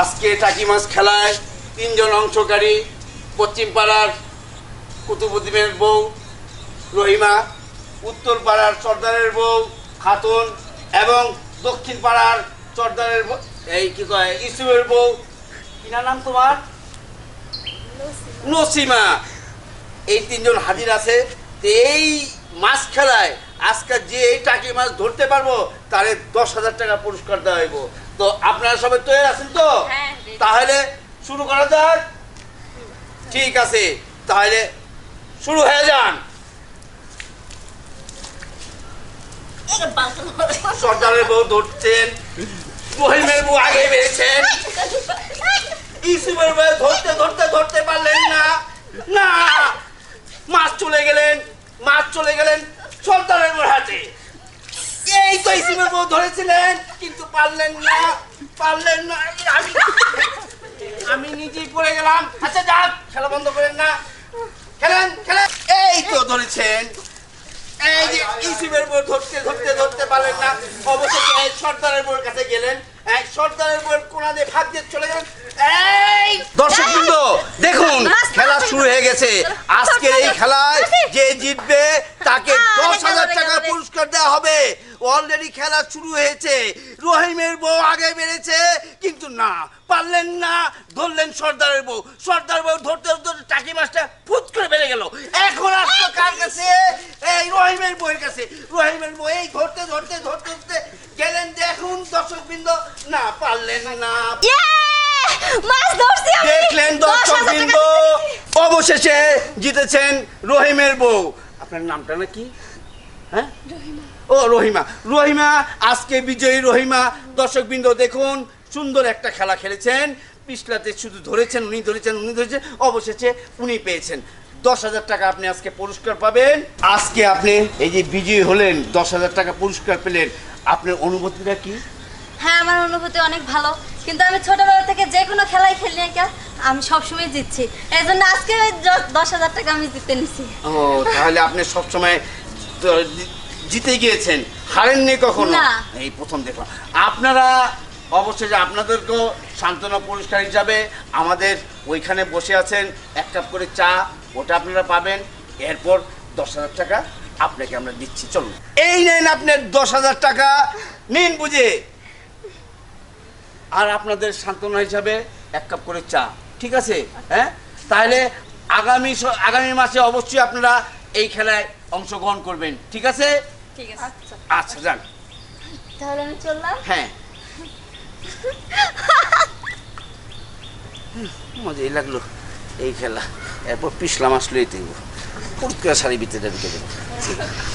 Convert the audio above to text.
আজকে টাকি মাছ খেলায় তিনজন অংশকারী পশ্চিম পাড়ার কুতুবুদ্দিনের বউ রহিমা উত্তর পাড়ার সর্দারের বউ খাতুন এবং দক্ষিণ পাড়ার সর্দারের এই কি কয় ইসুমের বউ। কিনা নাম তোমার? নসিমা। এই তিনজন হাজির আছে। এই মাছ খেলায় আজকে যে এই টাকি মাছ ধরতে পারব তারে দশ হাজার টাকা পুরস্কার দেওয়া হইব। তো আপনারা সবাই তৈরি আছেন তো? হ্যাঁ, তাহলে শুরু করা যাক। ঠিক আছে তাহলে শুরু হয়ে যান। সর্দারের বউ ধরছেন মহিমের বউ আগে বেড়েছেন। ইসুমের বউ ধরতে ধরতে ধরতে পারলেন না। না মাছ চলে গেলেন মাছ চলে গেলেন সর্দারের বউর হাতে এই তো বউ ধরেছিলেন। কিন্তু পারলেন না পারলেন না। আমি আমি নিজেই পড়ে গেলাম। আচ্ছা যাক খেলা বন্ধ করেন না। খেলেন খেলেন। এই তো ধরেছেন। এই যে ইসিমের বই ধরতে ধরতে ধরতে পারলেন না। অবশেষে সর্দারের বউর কাছে গেলেন। এক সর্দারের বউয়ের কোনা দিয়ে চলে গেলেন। এই দর্শক বৃন্দ দেখুন খেলা শুরু হয়ে গেছে। আজকের এই খেলায় যে জিতবে তাকে দশ হাজার টাকা পুরস্কার দেওয়া হবে। অলরেডি খেলা শুরু হয়েছে। রহিমের বউ আগে বেড়েছে কিন্তু না পারলেন না ধরলেন সর্দারের বউ। সর্দার বউ ধরতে ধরতে টাকি মাছটা ফুট করে বেড়ে গেল। এখন আসতো কার কাছে? এই রহিমের বউয়ের কাছে। রহিমের বউ এই ধরতে ধরতে ধরতে ধরতে গেলেন দেখুন দর্শক বৃন্দ না পারলেন না। মাছ ধরছি আমি। দেখলেন দর্শক বৃন্দ অবশেষে জিতেছেন রহিমের বউ। আপনার নামটা না কি হ্যাঁ? ও রহিমা। রহিমা আজকে বিজয়ী রহিমা। দর্শক বৃন্দ দেখুন সুন্দর একটা খেলা খেলেছেন। পিছলাতে শুধু ধরেছেন উনি ধরেছেন উনি ধরেছেন। অবশেষে উনি পেয়েছেন। দশ হাজার টাকা আপনি আজকে পুরস্কার পাবেন। আজকে আপনি এই যে বিজয়ী হলেন দশ হাজার টাকা পুরস্কার পেলেন। আপনার অনুভূতিটা কি? হ্যাঁ আমার অনুভূতি অনেক ভালো। কিন্তু আমি ছোটবেলা থেকে যে কোনো খেলাই খেলি না কেন আমি সবসময় জিতছি। এই জন্য আজকে দশ হাজার টাকা আমি জিতে নিছি। ও তাহলে আপনি সবসময় জিতে গিয়েছেন। হারেননি কখনো? এই প্রথম দেখলাম। আপনারা অবশ্যই আপনাদেরকেও সান্ত্বনা পুরস্কার হিসাবে আমাদের ওইখানে বসে আছেন। এক কাপ করে চা ওটা আপনারা পাবেন। এরপর দশ হাজার টাকা আপনাকে আমরা দিচ্ছি। চলুন। এই নেন আপনার দশ হাজার টাকা। নিন বুঝে। আর আপনাদের সান্ত্বনা হিসাবে এক কাপ করে চা। ঠিক আছে? হ্যাঁ? তাহলে আগামী আগামী মাসে অবশ্যই আপনারা এই খেলায় অংশগ্রহণ করবেন ঠিক আছে? ঠিক আছে। আচ্ছা। আচ্ছা যান। তাহলে আমি চললাম? হ্যাঁ। হুম, মজাই লাগল এই খেলা। এরপর পিছলাম আসলো এই দেখব। ফুট করে শাড়ি ভিতরে ঢুকে দেবো